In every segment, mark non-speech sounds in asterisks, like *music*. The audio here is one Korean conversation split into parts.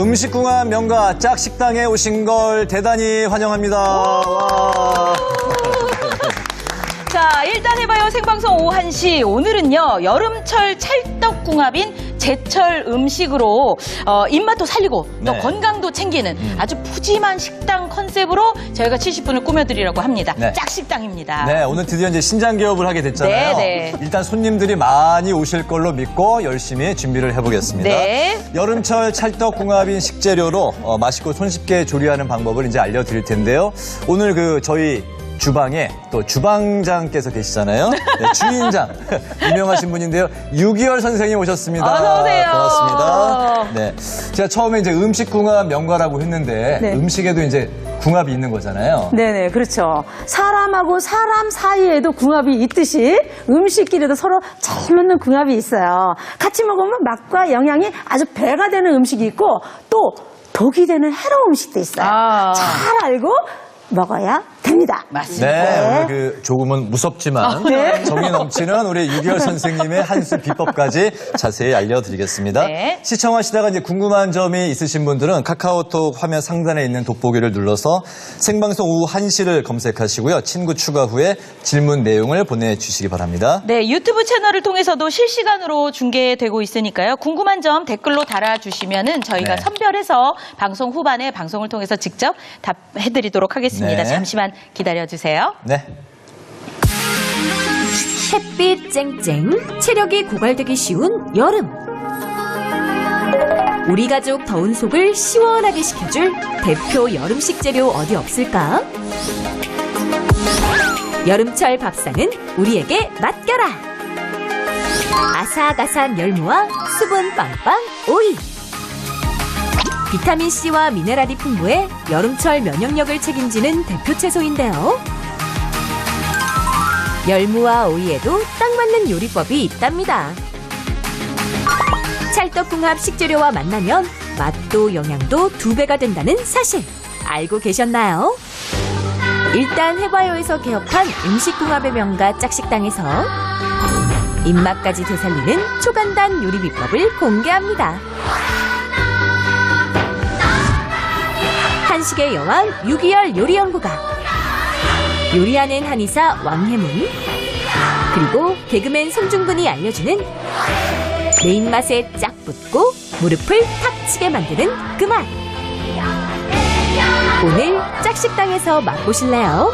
음식궁합 명가 짝식당에 오신 걸 대단히 환영합니다. 와. 자, 일단 해봐요. 생방송 오후 1시. 오늘은요, 여름철 찰떡궁합인 제철 음식으로, 어, 입맛도 살리고, 또 네. 건강도 챙기는 아주 푸짐한 식당 컨셉으로 저희가 70분을 꾸며드리려고 합니다. 네. 짝식당입니다. 네, 오늘 드디어 이제 신장 개업을 하게 됐잖아요. 네, 네. 일단 손님들이 많이 오실 걸로 믿고 열심히 준비를 해보겠습니다. 네. 여름철 찰떡궁합인 식재료로 어, 맛있고 손쉽게 조리하는 방법을 이제 알려드릴 텐데요. 오늘 그 저희 주방에 또 주방장께서 계시잖아요. 네, 주인장 *laughs* 유명하신 분인데요. 유기열 선생님 오셨습니다. 어서 오세요. 반갑습니다. 네, 제가 처음에 이제 음식 궁합 명가라고 했는데 네. 음식에도 이제 궁합이 있는 거잖아요. 네네, 그렇죠. 사람하고 사람 사이에도 궁합이 있듯이 음식끼리도 서로 잘 맞는 궁합이 있어요. 같이 먹으면 맛과 영양이 아주 배가 되는 음식이 있고 또 독이 되는 해로운 음식도 있어요. 아. 잘 알고 먹어야 됩니다. 맞습니다. 네, 네. 오늘 그 조금은 무섭지만 네. 정이 넘치는 우리 유기열 *laughs* 선생님의 한수 비법까지 자세히 알려드리겠습니다. 네. 시청하시다가 이제 궁금한 점이 있으신 분들은 카카오톡 화면 상단에 있는 돋보기를 눌러서 생방송 오후 1시를 검색하시고요. 친구 추가 후에 질문 내용을 보내주시기 바랍니다. 네, 유튜브 채널을 통해서도 실시간으로 중계되고 있으니까요. 궁금한 점 댓글로 달아주시면은 저희가 네. 선별해서 방송 후반에 방송을 통해서 직접 답해드리도록 하겠습니다. 네. 잠시만 기다려주세요. 네. 햇빛 쨍쨍, 체력이 고갈되기 쉬운 여름. 우리 가족 더운 속을 시원하게 식혀줄 대표 여름 식 재료 어디 없을까? 여름철 밥상은 우리에게 맡겨라! 아삭아삭 열무와 수분 빵빵 오이. 비타민C와 미네랄이 풍부해 여름철 면역력을 책임지는 대표 채소인데요. 열무와 오이에도 딱 맞는 요리법이 있답니다. 찰떡궁합 식재료와 만나면 맛도 영양도 두 배가 된다는 사실 알고 계셨나요? 일단 해봐요에서 개업한 음식궁합의 명가 짝식당에서 입맛까지 되살리는 초간단 요리 비법을 공개합니다. 한식의 여왕 유기열 요리연구가 요리하는 한의사 왕혜문 그리고 개그맨 송중근이 알려주는 내 입맛에 짝 붙고 무릎을 탁 치게 만드는 그 맛. 오늘 짝식당에서 맛보실래요?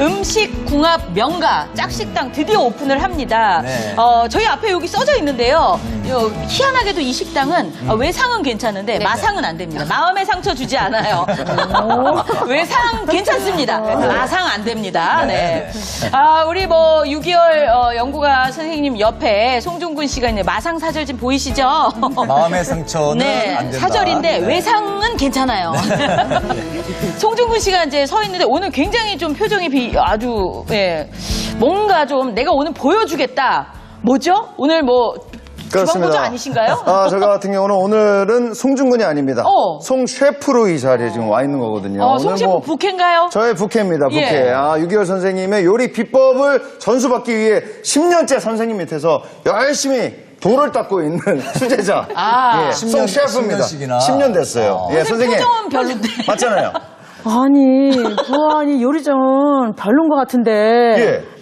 음식 궁합 명가 짝식당 드디어 오픈을 합니다. 네. 어, 저희 앞에 여기 써져 있는데요. 요, 희한하게도 이 식당은 어, 외상은 괜찮은데 마상은 안 됩니다. 마음의 상처 주지 않아요. *laughs* 외상 괜찮습니다. 마상 안 됩니다. 네. 아, 우리 뭐 6개월 어, 연구가 선생님 옆에 송중근 씨가 있는 마상 사절 지금 보이시죠? 마음의 상처는 네, 안 된다. 사절인데 네. 외상은 괜찮아요. *laughs* 송중근 씨가 이제 서 있는데 오늘 굉장히 좀 표정이 비, 아주 예, 뭔가 좀 내가 오늘 보여주겠다. 뭐죠? 오늘 뭐 주방보조 아니신가요? 아, 저 같은 경우는 오늘은 송중근이 아닙니다. 어. 송 셰프로 이 자리에 지금 와 있는 거거든요. 어, 오늘 송 셰프 뭐 부캐인가요? 저의 부캐입니다, 부캐. 예. 아, 유기열 선생님의 요리 비법을 전수받기 위해 10년째 선생님 밑에서 열심히 돌을 닦고 있는 *laughs* 수제자. 아. 예, 10년 송 셰프입니다. 10년씩이나. 10년 됐어요. 어. 예, 선생님. 표정은 별론데. 맞잖아요. 아니, 부안이 요리 좀 별론 것 같은데.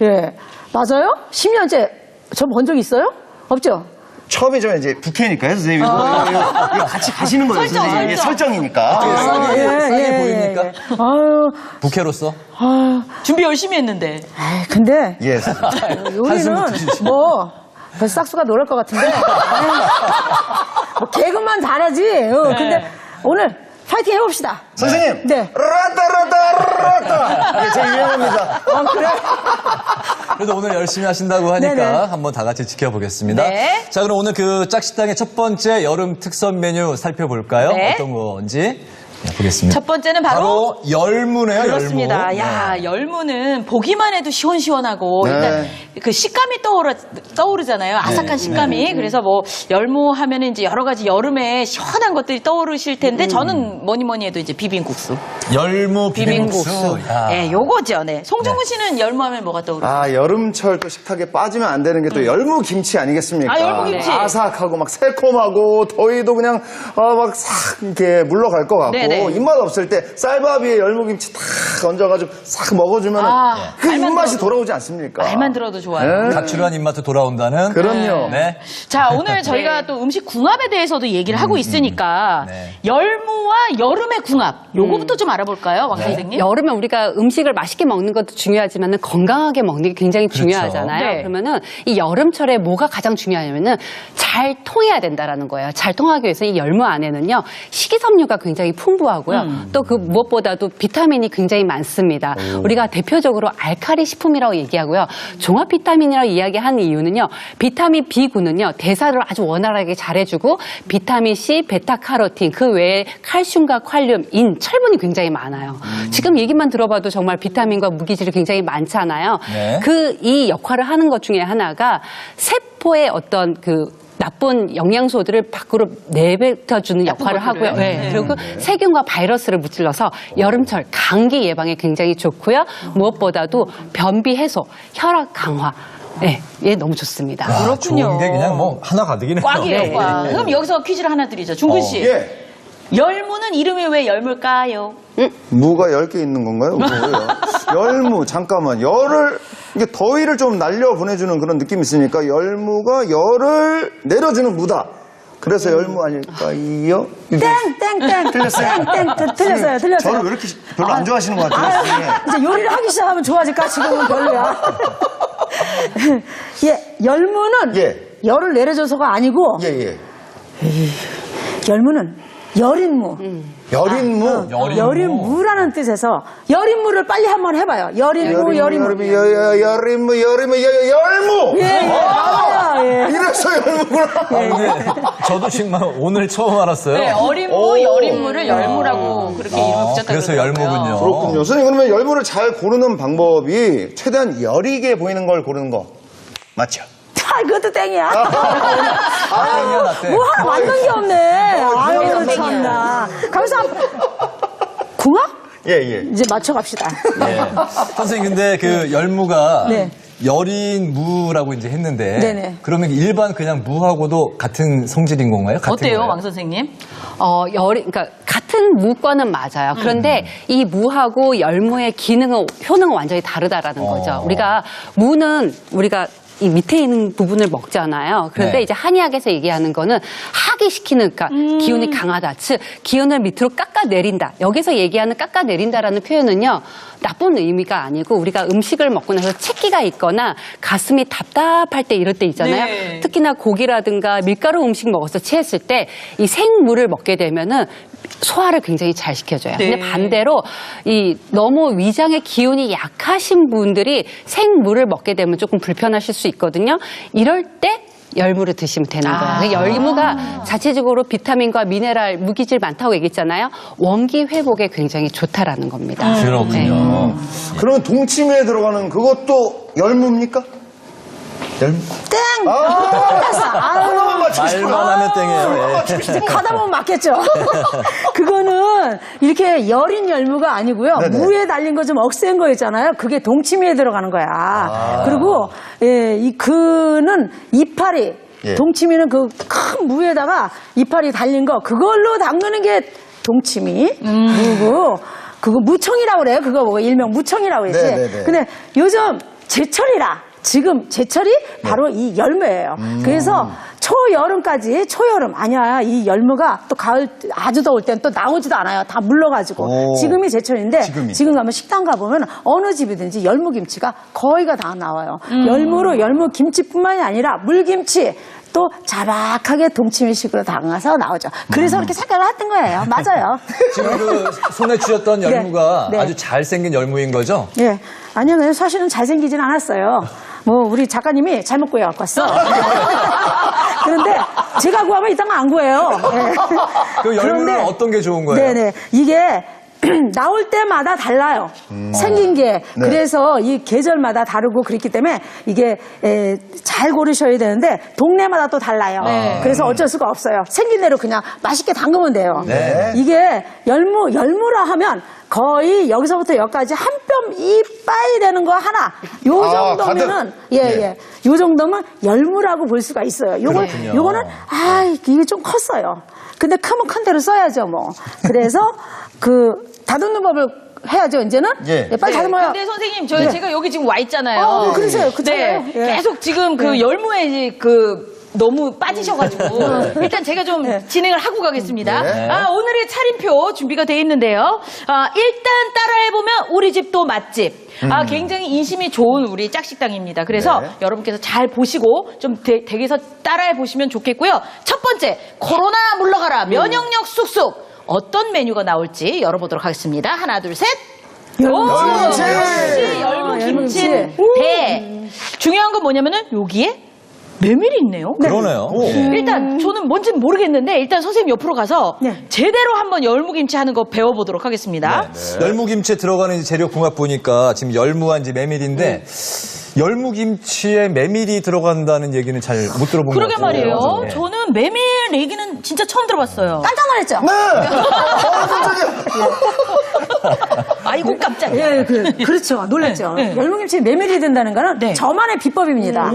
예. 예. 맞아요? 10년째 저본적 있어요? 없죠? 처음이죠, 이제 부캐니까요, 선생님. 이거, 이거, 이거 같이 가시는 거예요, 설정, 선생님. 이게 설정. 설정이니까. 싸게, 싸게 보입니까? 아유, 부캐로서? 아유. 준비 열심히 했는데. 아이, 근데 예. 요리는 뭐 벌써 싹수가 놀랄 것 같은데 뭐 개그만 잘하지 어, 근데 네. 오늘 파이팅 해봅시다 선생님. 네. 라따라따 라따. 예, 제 유행어입니다. 아 그래? 그래도 오늘 열심히 하신다고 하니까 네네. 한번 다 같이 지켜보겠습니다. 네. 자, 그럼 오늘 그 짝식당의 첫 번째 여름 특선 메뉴 살펴볼까요? 네. 어떤 건지 네, 보겠습니다. 첫 번째는 바로, 열무네요, 그렇습니다. 열무. 야, 네. 열무는 보기만 해도 시원시원하고 네. 일단 그 식감이 떠오르, 떠오르잖아요. 아삭한 식감이. 그래서 뭐 열무 하면은 이제 여러 가지 여름에 시원한 것들이 떠오르실 텐데 저는 뭐니 뭐니 해도 이제 비빔국수. 열무 비빔국수. 야. 네, 요거죠. 네. 송중근 씨는 열무 하면 뭐가 떠오르세요? 아, 여름철 또 식탁에 빠지면 안 되는 게 또 열무 김치 아니겠습니까? 아, 열무김치. 아삭하고 막 새콤하고 더위도 그냥 어, 막싹 이렇게 물러갈 것 같고 네네. 입맛 없을 때 쌀밥 위에 열무김치 탁 얹어가지고 싹 먹어주면 아, 그 입맛이 들어도- 돌아오지 않습니까? 말만 들어도 좋 아요. 네. 가출한 입맛도 돌아온다는. 그럼요. 네. 자, 오늘 저희가 또 음식 궁합에 대해서도 얘기를 하고 있으니까 네. 열무와 여름의 궁합 요거부터 좀 알아볼까요, 왕 선생님? 여름에 우리가 음식을 맛있게 먹는 것도 중요하지만 건강하게 먹는 게 굉장히 중요하잖아요. 네. 그러면은 이 여름철에 뭐가 가장 중요하냐면은 잘 통해야 된다라는 거예요. 잘 통하기 위해서 이 열무 안에는요 식이섬유가 굉장히 풍부하고요. 또그 무엇보다도 비타민이 굉장히 많습니다. 우리가 대표적으로 알카리 식품이라고 얘기하고요. 종합 비타민이라고 이야기하는 이유는요. 비타민 B9는요 대사를 아주 원활하게 잘해주고 비타민 C, 베타카로틴 그 외에 칼슘과 칼륨, 인, 철분이 굉장히 많아요. 지금 얘기만 들어봐도 정말 비타민과 무기질이 굉장히 많잖아요. 네. 그이 역할을 하는 것 중에 하나가 세포의 어떤 그 나쁜 영양소들을 밖으로 내뱉어주는 역할을 하고요. 네. 그리고 세균과 바이러스를 무찔러서 여름철 감기 예방에 굉장히 좋고요. 무엇보다도 변비 해소, 혈압 강화. 네, 예, 너무 좋습니다. 와, 그렇군요. 좋은 게 그냥 뭐 하나 가득이네요. 꽉이에요, 꽉. 그럼 여기서 퀴즈를 하나 드리죠. 중근 씨. 예. 열무는 이름이 왜 열무일까요? 무가 10개 있는 건가요? 뭐예요? *laughs* 열무, 잠깐만. 열을, 이게 더위를 좀 날려 보내주는 그런 느낌이 있으니까 열무가 열을 내려주는 무다. 그래서 열무 아닐까요? 땡땡땡 틀렸어요? 땡땡 그, 틀렸어요 틀렸어요. 저를 왜 이렇게 별로 안 좋아하시는 것 같아요? 선생님? 이제 요리를 하기 시작하면 좋아질까? 지금은 별로야. *laughs* 예, 열무는 예. 열을 내려줘서가 아니고 예, 예. 열무는. 열인무. 여린무. 여린무 라는 뜻에서 여린무를 빨리 한번 해봐요. 여린무, 여린무. 여린무, 여- 여- 여린무, 여린무, 여- 열무! 예, 예, 맞아요. 예. 이래서 열무구나. 아, 근데 저도 정말 오늘 처음 알았어요. 네, 어린무, 오. 여린무를 열무라고 그렇게 이름을 아, 붙였다고 그래서 그러더라고요. 열무군요. 그렇군요. 선생님, 그러면 열무를 잘 고르는 방법이 최대한 여리게 보이는 걸 고르는 거. 맞죠? 아, 그것도 땡이야. 아, 땡이야, 나 땡. 뭐 하나 맞는 게 없네. 아유, 땡이야. 참나. 가면서 궁합? 예, 예. 이제 맞춰갑시다. 예. 선생님, 근데 그 열무가 네. 여린 무라고 이제 했는데 네네. 그러면 일반 그냥 무하고도 같은 성질인 건가요? 같은 어때요, 거예요? 왕 선생님? 어, 열이, 그러니까 같은 무과는 맞아요. 그런데 이 무하고 열무의 기능은, 효능은 완전히 다르다라는 거죠. 어. 우리가 무는 우리가 이 밑에 있는 부분을 먹잖아요. 그런데 네. 이제 한의학에서 얘기하는 거는 하기시키는, 그러니까 기운이 강하다. 즉, 기운을 밑으로 깎아내린다. 여기서 얘기하는 깎아내린다라는 표현은요, 나쁜 의미가 아니고 우리가 음식을 먹고 나서 채기가 있거나 가슴이 답답할 때 이럴 때 있잖아요. 네. 특히나 고기라든가 밀가루 음식 먹어서 체했을 때 이 생물을 먹게 되면은 소화를 굉장히 잘 시켜줘요. 네. 근데 반대로 이 너무 위장의 기운이 약하신 분들이 생물을 먹게 되면 조금 불편하실 수 있거든요. 이럴 때 열무를 드시면 되는 거예요. 아. 그 열무가 자체적으로 비타민과 미네랄, 무기질 많다고 얘기했잖아요. 원기 회복에 굉장히 좋다라는 겁니다. 음. 그렇군요. 그러면 동치미에 들어가는 그것도 열무입니까? 땡! 아, 틀렸어. 아유. 하나만 맞추고 싶어요. 말만 하면 땡이에요. 예. 이제 가다 보면 맞겠죠. *laughs* 그거는 이렇게 여린 열무가 아니고요. 네네. 무에 달린 거 좀 억센 거 있잖아요. 그게 동치미에 들어가는 거야. 아. 그리고 예, 이 그는 이파리. 예. 동치미는 그 큰 무에다가 이파리 달린 거 그걸로 담그는 게 동치미 무고 그거 무청이라고 그래요. 그거 뭐 일명 무청이라고 그러지. 네네네. 근데 요즘 제철이라 지금 제철이 바로 이 열무예요. 그래서 초여름까지 초여름 아니야 이 열무가 또 가을 아주 더울 땐 또 나오지도 않아요. 다 물러가지고 오. 지금이 제철인데 지금이. 지금 가면 식당 가보면 어느 집이든지 열무 김치가 거의가 다 나와요. 열무로 열무 김치뿐만이 아니라 물김치. 또 자박하게 동치미식으로 담가서 나오죠. 그래서 그렇게 생각을 했던 거예요. 맞아요. *laughs* 지금 그 손에 쥐었던 네. 열무가 네. 아주 잘생긴 열무인 거죠? 예. 아니요, 사실은 잘생기진 않았어요. 뭐, 우리 작가님이 잘못 구해갖고 왔어. *laughs* 그런데 제가 구하면 이딴 거 안 구해요. 예. 그 열무는 어떤 게 좋은 거예요? 네네. 이게 *clears throat* 나올 때마다 달라요. 음. 생긴 게. 네. 그래서 이 계절마다 다르고 그렇기 때문에 이게 에, 잘 고르셔야 되는데 동네마다 또 달라요. 그래서 어쩔 수가 없어요. 생긴 대로 그냥 맛있게 담그면 돼요. 네. 이게 열무, 열무라 하면 거의 여기서부터 여기까지 한 뼘 이빠이 되는 거 하나. 요 아, 정도면은, 가득. 예, 예. 예. 요 정도면 열무라고 볼 수가 있어요. 요걸, 그렇군요. 요거는, 아, 이게 좀 컸어요. 근데 크면 큰 대로 써야죠, 뭐. 그래서 *laughs* 그 다듬는 법을 해야죠, 이제는. 예. 빨리 다듬어요. 근데 선생님, 저 네. 제가 여기 지금 와 있잖아요. 어, 뭐 그러세요. 네. 예. 계속 지금 그 열무에 이제 그 너무 빠지셔가지고 일단 제가 좀 네. 진행을 하고 가겠습니다. 네. 아, 오늘의 차림표 준비가 돼 있는데요. 아, 일단 따라해보면 우리 집도 맛집. 아, 굉장히 인심이 좋은 우리 짝식당입니다. 그래서 네. 여러분께서 잘 보시고 좀 대, 댁에서 따라해 보시면 좋겠고요. 첫 번째, 코로나 물러가라, 면역력 쑥쑥. 어떤 메뉴가 나올지 열어보도록 하겠습니다. 하나, 둘, 셋. 열무김치! 열무김치 열무김치. 대. 중요한 건 뭐냐면은 여기에 메밀이 있네요. 그러네요. 예. 일단 저는 뭔지는 모르겠는데 일단 선생님 옆으로 가서 네. 제대로 한번 열무김치 하는 거 배워보도록 하겠습니다. 네. 열무김치에 들어가는 재료 궁합 보니까 지금 열무와 이제 메밀인데 열무김치에 메밀이 들어간다는 얘기는 잘 못 들어본 것 그러게 같아요. 말이에요. 예. 저는 메밀 얘기는 진짜 처음 들어봤어요. 깜짝 놀랐죠? 네! 어, 깜짝이야. 아이고 깜짝이야. 예, 그, 그렇죠. 놀랐죠. 네, 네. 열무김치에 메밀이 든다는 거는 네. 저만의 비법입니다.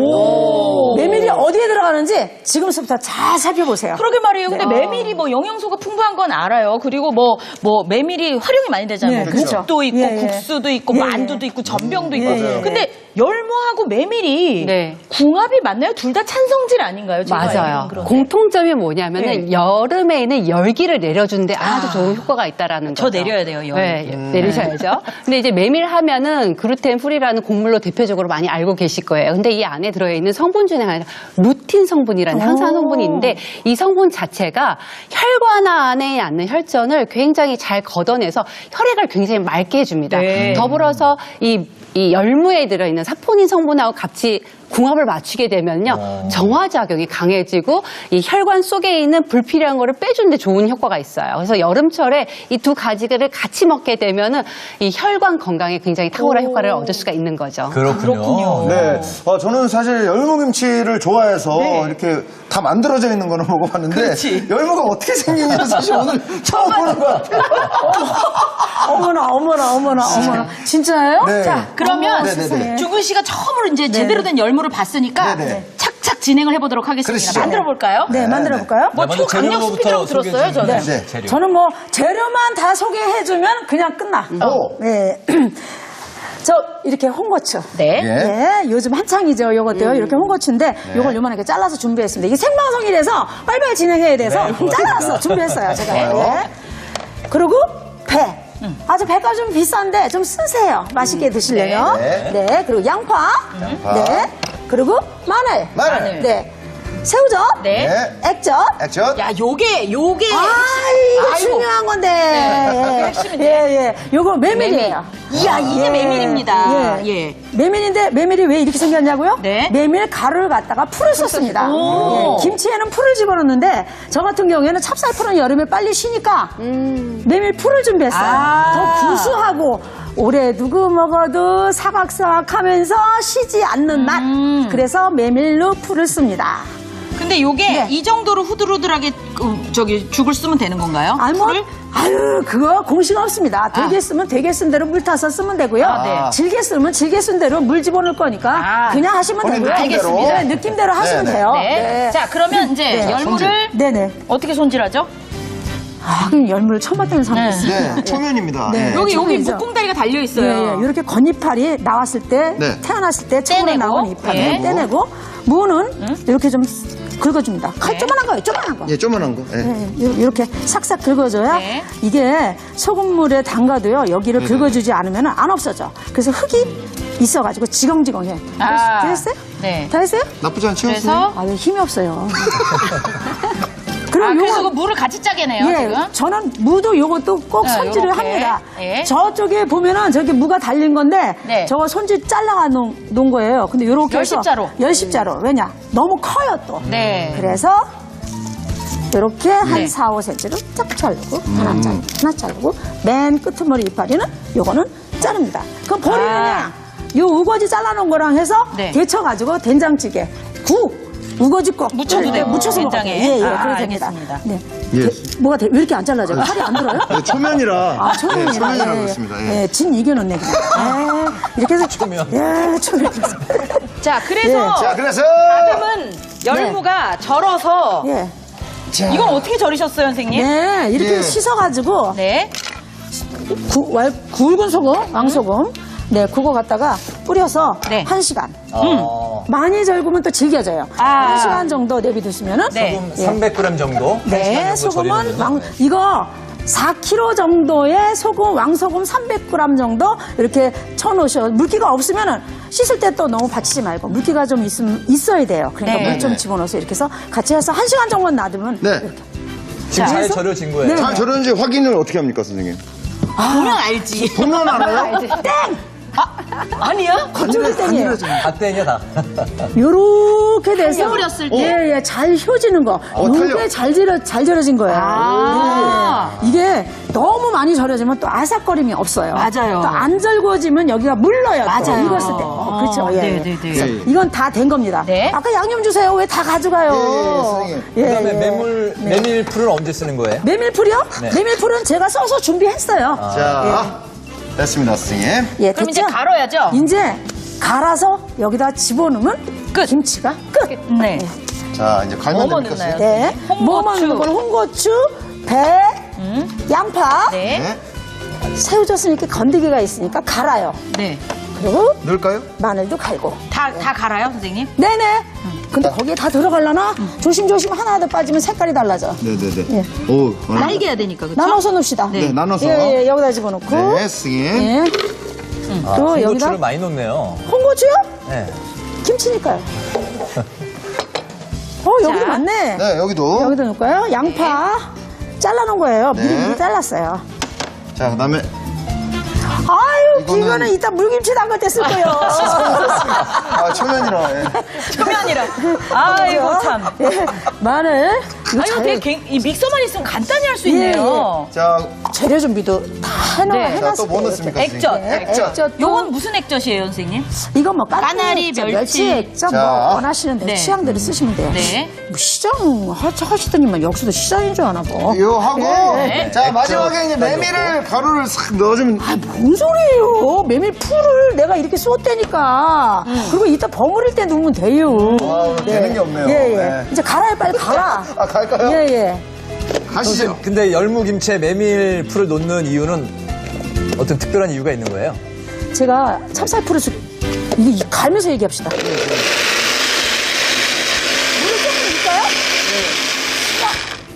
메밀이 어디에 들어가는지 지금부터 잘 살펴보세요. 그러게 말이에요. 근데 네. 메밀이 뭐 영양소가 풍부한 건 알아요. 그리고 뭐, 뭐, 메밀이 활용이 많이 되잖아요. 네, 그렇죠. 국도 있고, 예, 예. 국수도 있고, 예, 예. 만두도 있고, 전병도 있고. 예, 예. 근데 열무하고 메밀이 네. 궁합이 맞나요? 둘 다 찬성질 아닌가요? 맞아요. 공통점이 뭐냐면은 네. 여름에는 열기를 내려주는데 아주 아. 좋은 효과가 있다라는 저 거죠. 내려야 돼요, 열. 네, 내리셔야 죠. 근데 이제 메밀 하면은 글루텐 프리라는 곡물로 대표적으로 많이 알고 계실 거예요. 근데 이 안에 들어있는 성분 중에 하나가 루틴 성분이라는 항산 성분이 있는데 이 성분 자체가 혈관 안에 있는 혈전을 굉장히 잘 걷어내서 혈액을 굉장히 맑게 해줍니다. 네. 더불어서 이, 이 열무에 들어있는 사포닌 성분하고 같이 궁합을 맞추게 되면요 정화 작용이 강해지고 이 혈관 속에 있는 불필요한 거를 빼주는데 좋은 효과가 있어요. 그래서 여름철에 이 두 가지를 같이 먹게 되면은 이 혈관 건강에 굉장히 탁월한 효과를 얻을 수가 있는 거죠. 그렇군요. 네. 어, 저는 사실 열무김치를 좋아해서 이렇게 다 만들어져 있는 거는 먹어봤는데 열무가 어떻게 생기냐는 사실 오늘 처음 보는 것 같아요. *laughs* 어머나, 어머나, 어머나, 어머나. 진짜예요? 네. 자, 그러면 네, 네, 네. 주근 씨가 처음으로 이제 제대로 된 열무를 봤으니까 네, 네. 착착 진행을 해보도록 하겠습니다. 그러시죠. 만들어 볼까요? 네, 만들어 볼까요? 뭐 초강력 스피드라고 들었어요, 저는. 네. 재료. 저는 뭐 재료만 다 소개해주면 그냥 끝나. 오. 네. *clears throat* 저 이렇게 홍고추. 네. 예. 네, 요즘 한창이죠. 요것도요. 이렇게 홍고추인데 요걸 요만하게 잘라서 준비했습니다. 이게 생방송이라서 빨리빨리 진행해야 돼서 잘라서 준비했어요. 제가. 네. 그리고 배. 아주 배가 좀 비싼데 좀 쓰세요. 맛있게 드시려면. 네. 네. 그리고 양파. 양파. 네. 그리고 마늘. 마늘. 네. 새우젓. 네. 네. 액젓. 액젓. 야, 요게, 요게. 아, 이거 아이고. 중요한 건데. 네, 예, 핵심인데. 예, 예. 요거 메밀이에요. 이야, 이게 예. 메밀입니다. 예. 예. 메밀인데 메밀이 왜 이렇게 생겼냐고요? 네. 메밀 가루를 갖다가 풀을 썼습니다. 오. 예, 김치에는 풀을 집어넣는데 저 같은 경우에는 찹쌀풀은 여름에 빨리 쉬니까 메밀 풀을 준비했어요. 아. 더 구수하고 오래 두고 먹어도 사각사각하면서 쉬지 않는 맛. 음. 그래서 메밀로 풀을 씁니다. 근데 요게 네. 이 정도로 후들후들하게 그, 저기 죽을 쓰면 되는 건가요? 아니 뭐, 풀을? 아유 그거 공식 없습니다. 되게 쓰면 되게 쓴 대로 물 타서 쓰면 되고요. 아, 네. 질게 쓰면 질게 쓴 대로 물 집어넣을 거니까 아. 그냥 하시면 되고요. 느낌대로. 알겠습니다. 네, 느낌대로 하시면 네, 네. 돼요. 네. 자, 그러면 이제 네. 열무를 네네. 어떻게 손질하죠? 아, 그럼 열무를 처음 봤다는 사람이 네. 있어요. 네. 초면입니다. 네. 예. 여기, 여기. 목공다리가 달려 있어요. 예, 예. 이렇게 건이파리 나왔을 때, 네. 태어났을 때 떼내고, 나온 이파리 예. 떼내고, 무는 이렇게 좀 긁어줍니다. 칼 네. 조그만한 거예요, 조그만한 거. 예, 조만한 거. 예. 예, 요- 이렇게 싹싹 긁어줘야 네. 이게 소금물에 담가도요 여기를 긁어주지 않으면 안 없어져. 그래서 흙이 있어가지고 지렁지렁해. 아. 다 했어요? 네. 다 했어요? 나쁘지 않죠? 그래서 아, 왜 힘이 없어요. *laughs* 아, 그리고 그래서 그 요거 물을 같이 짜게네요, 예, 지금. 저는 무도 요것도 꼭 네, 손질을 요렇게. 합니다. 예. 저쪽에 보면은 저기 무가 달린 건데 네. 저거 손질 잘라가 놓은, 놓은 거예요. 근데 요렇게 열십자로. 열십자로. 왜냐? 너무 커요 또. 네. 그래서 이렇게 한 4, 5cm로 쫙 자르고 하나 자르고 하나 자르고 맨 끄트머리 이파리는 요거는 자릅니다. 그럼 버리느냐? 요 우거지 잘라놓은 거랑 해서 네. 데쳐가지고 된장찌개, 국, 우거지 거 묻혀도 되고, 묻혀서 먹어요. 된장에. 예, 예, 아, 그래도 됩니다. 알겠습니다. 네. 예. 데- 뭐가 돼? 왜 이렇게 안 잘라져요? 팔이 안 들어요? 네, 초면이라. 아, 초면이라. 네, 초면이라 예, 예. 그렇습니다. 예. 예, 진 이겨놓네, 그냥. *laughs* 예, 이렇게 해서. 초면. 예, 초면. 자, 그래서 자, 그래서. 다듬은 열무가 절어서 예. 이건 어떻게 절이셨어요, 선생님? 네, 이렇게 예. 씻어가지고, 네. 구, 왈- 굵은 소금, 왕소금, 네, 그거 갖다가 뿌려서 네. 한 시간. 어, 많이 절구면 또 질겨져요. 아. 한 시간 정도 내비두시면은. 네. 소금 300g 정도. 네, 소금은. 왕, 이거 4kg 정도의 소금, 왕소금 300g 정도 이렇게 쳐놓으셔. 물기가 없으면은 씻을 때 또 너무 받치지 말고 물기가 좀 있음, 있어야 돼요. 그러니까 네. 물좀 네. 집어넣어서 이렇게 해서 같이 해서 한 시간 정도 놔두면 네. 지금 잘 그래서- 절여진 거예요. 네. 잘 저런지 확인을 어떻게 합니까, 선생님? 보면 알지. 보면 알아요? *laughs* 아니야? 건조기 땡이에요. 다 땡이야, *laughs* 다. 요렇게 돼서 뿌렸을 때? 예, 예, 잘 휘어지는 거. 어, 요게 탄력. 잘 절여 잘 절여진 거예요. 아. 예. 이게 너무 많이 절여지면 또 아삭거림이 없어요. 맞아요. 또 안 절구어지면 여기가 물러요. 또 맞아요. 익었을 때. 어, 그렇죠. 예, 네, 예. 네, 네. 그래서 예, 예. 이건 다 된 겁니다. 네. 아까 양념 주세요. 왜 다 가져가요? 예, 예, 예, 선생님. 그다음에 예. 메밀, 메밀풀은 언제 쓰는 거예요? 메밀풀이요? 네. 메밀풀은 제가 써서 준비했어요. 자, 됐습니다, 선생님. 예, 그럼 이제 됐죠? 갈아야죠? 이제 갈아서 여기다 집어넣으면 끝. 김치가 끝. 네. 자, 이제 갈면 뭐뭐 됩니까, 넣나요? 선생님? 네. 홍고추. 뭐 먹는 건 홍고추, 배, 양파, 네. 네. 새우젓은 이렇게 건더기가 있으니까 갈아요. 네. 그리고 넣을까요? 마늘도 갈고. 다, 다 갈아요, 선생님? 네네. 근데 거기에 다 들어갈라나? 조심조심 하나 더 빠지면 색깔이 달라져. 네네네. 예. 오, 어, 날개야 되니까, 그쵸? 나눠서 넣읍시다. 네, 나눠서. 예, 예, 여기다 집어넣고. 네, 선생님. 예. 아, 또 홍고추를 여기다 많이 넣네요. 홍고추요? 네. 김치니까요. *laughs* 어, 여기도 자. 많네. 네, 여기도. 여기도 넣을까요? 양파. 잘라놓은 거예요. 미리 네. 미리 잘랐어요. 자, 그 다음에. 아 유, 이거는- 이거는 이따 물김치 담글 때 쓸 거예요. *laughs* 아, 초면이라. 예. 초면이라. 아이고, 참. 예, 마늘. 이거 아, 잘- 되게 갱- 이 믹서만 있으면 간단히 할 수 예, 있네요. 자, 재료 준비도 다 해놔, 네. 자, 해놨어요. 또뭐 넣습니까? 액젓. 액젓. 액젓. 요건 무슨 액젓이에요, 선생님? 이거 뭐 까나리, 까나리, 액젓, 멸치. 멸치 액젓 자. 뭐 원하시는 대로 네. 취향대로 쓰시면 돼요. 네. 뭐 시장 하, 하시더니만 여기서도 시장인 줄 아나 봐. 요 하고. 네. 자, 마지막에 이제 메밀을 가루를 싹 넣어주면. 아, 뭔 소리예요? 메밀 풀을 내가 이렇게 쏟대니까. 그리고 이따 버무릴 때 넣으면 돼요. 아, 되는 게 없네요. 예, 예. 네. 이제 갈아요, 빨리 갈아. 아, 갈까요? 예, 예. 가시죠. 근데 열무김치에 메밀 풀을 넣는 이유는 어떤 특별한 이유가 있는 거예요? 제가 찹쌀풀을 수, 이게 갈면서 얘기합시다. 물을 조금 넣을까요?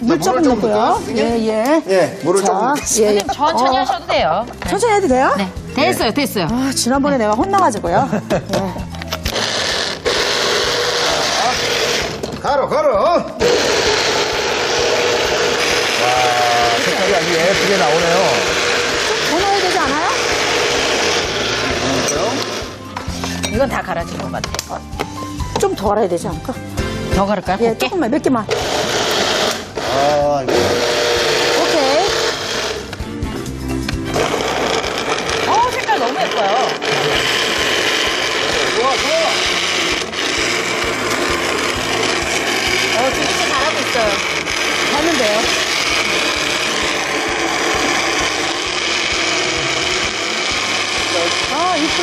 물 자, 조금 물을 조금 넣고요. 선생님? 예, 예. 예, 물을 자, 조금. 예, 예. 천천히 어, 하셔도 돼요. 천천히 해도 돼요? 네. 됐어요, 됐어요. 아, 지난번에 내가 혼나가지고요. *laughs* 예. 가루, 가루. 색깔이 예쁘게 나오네요. 더 넣어야 되지 않아요? 이건 다 갈아진 것 같아. 좀 더 갈아야 되지 않을까? 더 갈을까요? 예, 곱게? 조금만, 몇 개만. 아, 이거.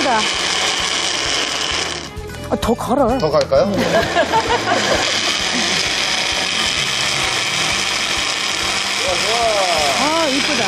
아, 이쁘다. 아, 더 걸어. 더 갈까요? 아, 이쁘다.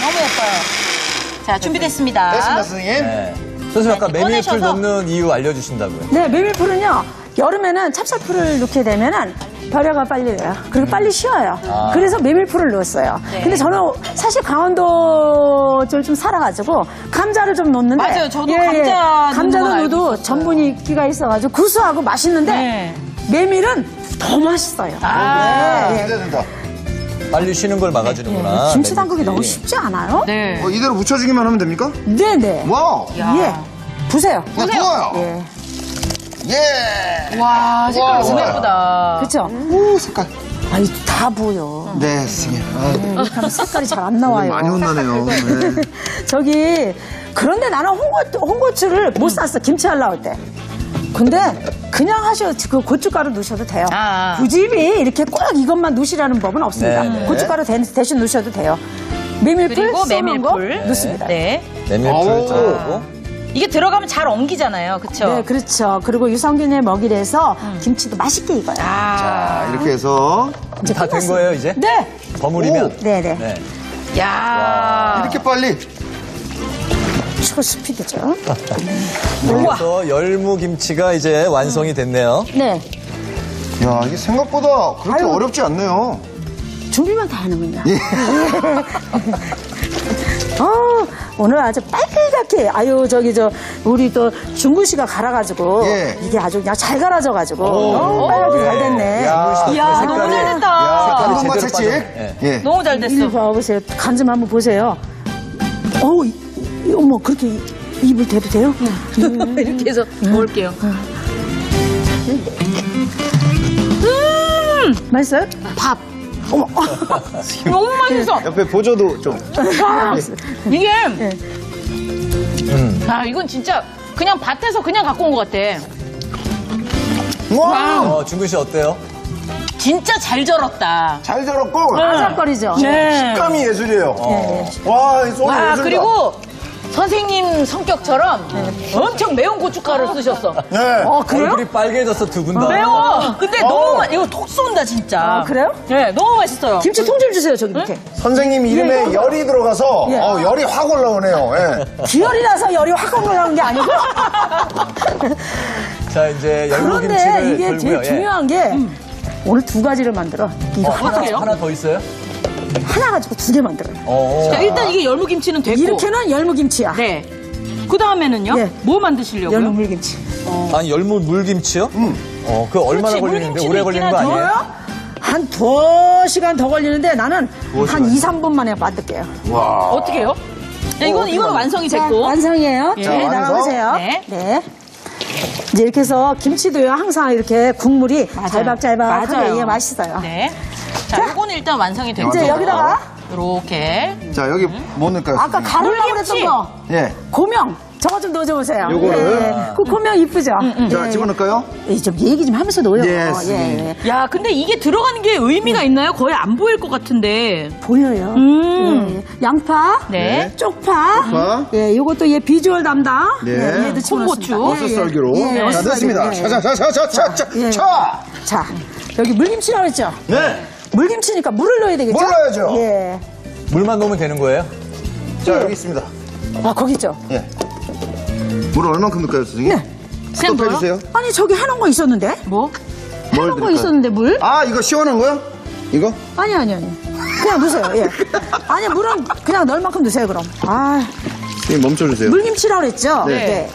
너무 예뻐요. 자, 준비됐습니다. 됐습니다, 선생님. 네. 선생님 아까 이제 메밀풀 꺼내셔서. 넣는 이유 알려주신다고요. 네, 메밀풀은요, 여름에는 찹쌀풀을 넣게 되면은 발효가 빨리 돼요. 그리고 빨리 쉬어요. 아. 그래서 메밀풀을 넣었어요. 네. 근데 저는 사실 강원도 쪽을 좀 살아가지고 감자를 좀 넣는데. 예, 맞아요. 저도 감자 감자도 넣는 건 알고 넣어도. 전분이기가 있어가지고 구수하고 맛있는데 네. 메밀은 더 맛있어요. 아, 네. 기대된다. 빨리 쉬는 걸 막아주는구나. 김치 담그기 메밀풀이. 너무 쉽지 않아요? 네. 어, 이대로 묻혀주기만 하면 됩니까? 네네. 와우. 야. 예. 보세요. 그냥 구워요. 예. 예. 와, 색깔. 예쁘다. 그쵸? 오, 색깔. 아이, 다 보여. 네, 선생님. 아, 하면 색깔이 잘 안 나와요. 많이 혼나네요. *laughs* 네. 저기 그런데 나는 홍고, 홍고추를 못 샀어 김치 하려고 할 때. 근데 그냥 하셔 그 고춧가루 넣으셔도 돼요. 아. 굳이 이렇게 꼭 이것만 넣으시라는 법은 없습니다. 네, 네. 고춧가루 대- 대신 넣으셔도 돼요. 메밀풀 그리고 메밀풀. 넣습니다. 네. 네. 메밀풀 어우. 쪄고 이게 들어가면 잘 엉기잖아요. 그쵸? 그렇죠. 그리고 유산균의 먹이래서 김치도 맛있게 익어요. 아. 자, 이렇게 해서 이제 다 된. 거예요 이제? 네. 버무리면. 네네. 네. 야. 이렇게 빨리. 추가 스피드죠. 그래서 열무 김치가 이제 완성이 됐네요. 네. 야, 이게 생각보다 그렇게 아유. 어렵지 않네요. 준비만 다 하는군요. *laughs* 어, 오늘 아주 빨 갛게, 아유, 저기, 저, 우리 또 중구 씨가 갈아가지고, 예. 이게 아주 그냥 잘 갈아져가지고, 너무 빨갛게 잘 됐네. 야, 이야, 너무 색깔이- 잘 야, 됐다. 한 번만 제대로. 빠져. 예. 예. 너무 잘 이리 됐어. 봐보세요. 간 좀 한번 보세요. 어우, 이- 이- 어머, 그렇게 이- 입을 대도 돼요? *laughs* 이렇게 해서 먹을게요. 맛있어요? 밥. 어머, *laughs* 너무 맛있어. 옆에 보조도 좀. 이게 음. 아 이건 진짜 그냥 밭에서 그냥 갖고 온 것 같아. 와! 어, 중근 씨 어때요? 진짜 잘 절었다. 잘 절었고. 바삭거리죠? 네. 식감이 예술이에요. 와, 이와 예술이다. 그리고 선생님 성격처럼 엄청 매운 고춧가루 쓰셨어. 네. 어, 그래요? 얼굴이 빨개졌어 두 분 다. 매워. 근데 너무 맛 이거 톡 쏜다 진짜. 아, 그래요? 네 너무 맛있어요. 김치 통좀 주세요, 저기 밑에. 선생님 이름에 열이 들어가서 예. 어, 열이 확 올라오네요. 예. 기열이 나서 열이 확 올라오는 게 아니고. *laughs* 자 이제 열무김치를 그런데 이게. 제일 예. 중요한 게 오늘 두 가지를 만들어. 이거 어, 하나, 어떡해요? 하나 더 있어요? 하나 가지고 두 개 만들어요. 어. 자, 일단 이게 열무김치는 됐고. 이렇게는 열무김치야. 네. 그 다음에는 요? 예. 뭐 만드시려고요? 열무 물김치. 아니 열무 물김치요? 어, 그 얼마나 그렇지, 걸리는데 물김치도 오래 걸리는 거 하죠. 아니에요? 한 두어 시간 더 걸리는데 나는 한 2, 3분 만에 만들게요. 어떻게 해요? 네, 이건, 이건 완성이 자, 됐고. 완성이에요. 예. 자, 완성. 나가보세요. 네. 네. 이제 이렇게 해서 김치도요, 항상 이렇게 국물이 맞아요. 잘박잘박하게 맞아요. 이게 맛있어요. 네. 자, 요거는 일단 완성이 됐고. 이제 여기다가 이렇게. 자, 여기 뭐 넣을까요? 아까 가루라고 그랬던. 거, 예. 고명. 저거 좀 넣어줘 보세요. 요거를? 네. 그 고명 이쁘죠? 자, 예, 집어넣을까요? 예, 좀 얘기 좀 하면서 넣어요. 예, 예, 예. 야, 근데 이게 들어가는 게 의미가 있나요? 거의 안 보일 것 같은데. 보여요. 음. 예, 예. 양파, 네. 쪽파, 쪽파. 예, 요것도 얘 비주얼 담당. 네. 예, 얘도 홍고추. 집어넣습니다. 어슷 썰기로. 예, 예, 자, 넣습니다. 썰기로. 자, 자, 자, 자, 자, 자, 예. 자. 자, 여기 물김치라고 했죠? 네. 물김치니까 물을 넣어야 되겠죠? 물 넣어야죠. 예. 물만 넣으면 되는 거예요? 자, 여기 있습니다. 아, 거기 있죠? 예. 물을 얼만큼 넣을까요, 선생님? 네. 스톱 뭐요? 해주세요. 아니, 저기 하는 거 있었는데? 뭐? 뭘 하는 거 드릴까요? 있었는데, 물? 아, 이거 시원한 거요? 이거? 아니, 아니, 아니. 그냥 넣으세요, 예. *laughs* 아니, 물은 그냥 넣을 만큼 넣으세요, 그럼. 아, 선생님 멈춰주세요. 물김치라고 그랬죠? 네.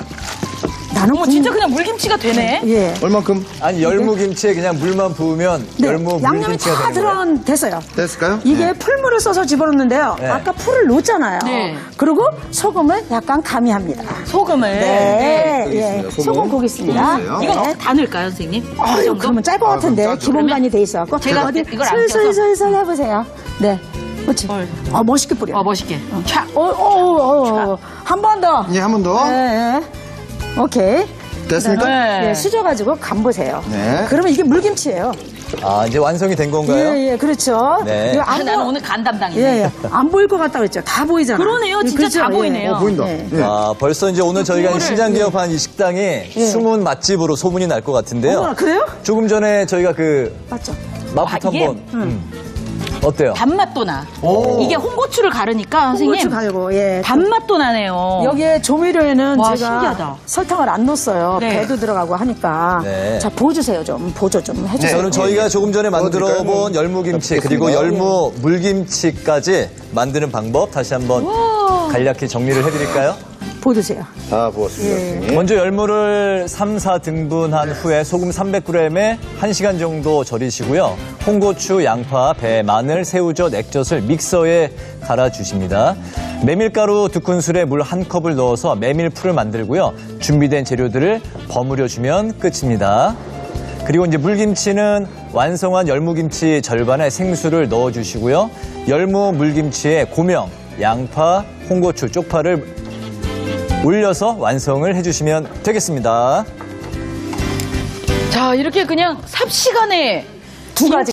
나는 어머, 국- 진짜 그냥 물김치가 되네. 예. 얼만큼 아니 열무김치에 그냥 물만 부으면 네, 열무 양념이 물김치가 다 되는 거예요? 들어간 됐어요. 됐을까요? 이게 네. 풀물을 써서 집어넣는데요. 네. 아까 풀을 넣었잖아요. 네. 그리고 소금을 약간 가미합니다. 소금을. 네, 여기 예. 있습니다. 소금. 소금 고기 있습니다. 소금 있어요. 이건 네. 어- 다 넣을까요, 선생님? 이 아유, 정도? 그러면 짤것 아, 같은데 짜죠. 기본간이 돼 있어갖고 제가 어디 이걸 안 슬슬슬슬 해보세요. 네, 그렇지. 헐. 아 멋있게 뿌려. 어, 멋있게. 촥. 어, 어, 어, 어. 한 번 더. 예, 한 번 더. 네, 네. 오케이. 됐습니까? 네. 예, 수저가지고 간 보세요. 네. 그러면 이게 물김치예요. 아 이제 완성이 된 건가요? 예, 예, 그렇죠. 네. 이거 아, 안 나는 보- 오늘 간 담당이네. 예, 예. 안 보일 것 같다고 했죠. 다 보이잖아. 그러네요. 진짜 다 예. 보이네요. 어, 보인다. 예. 예. 아, 벌써 이제 오늘 저희가 국물을, 시장 개업한 이 식당이 숨은 맛집으로 소문이 날 것 같은데요. 어머나, 그래요? 조금 전에 저희가 그 맞죠? 맛부터 아, 이게? 한번 음. 어때요? 단맛도 나. 이게 홍고추를 가르니까 선생님. 홍고추 가지고, 예. 단맛도 나네요. 여기에 조미료에는 와, 제가 신기하다. 설탕을 안 넣었어요. 네. 배도 들어가고 하니까. 네. 자, 보여주세요. 좀. 보조 좀 해주세요. 저는 저희가 조금 전에 만들어 넣어드릴까요? 본 열무김치 네, 그리고 좋습니다. 열무 물김치까지 만드는 방법 다시 한번 간략히 정리를 해드릴까요? 보여주세요. 다 부었습니다. 예. 선생님. 먼저 열무를 3, 4등분한 후에 소금 300g에 1시간 정도 절이시고요. 홍고추, 양파, 배, 마늘, 새우젓, 액젓을 믹서에 갈아주십니다. 메밀가루 두 큰술에 물한 컵을 넣어서 메밀풀을 만들고요. 준비된 재료들을 버무려주면 끝입니다. 그리고 이제 물김치는 완성한 열무김치 절반에 생수를 넣어주시고요. 열무 물김치에 고명, 양파, 홍고추, 쪽파를 올려서 완성을 해주시면 되겠습니다. 자, 이렇게 그냥 삽시간에 두 가지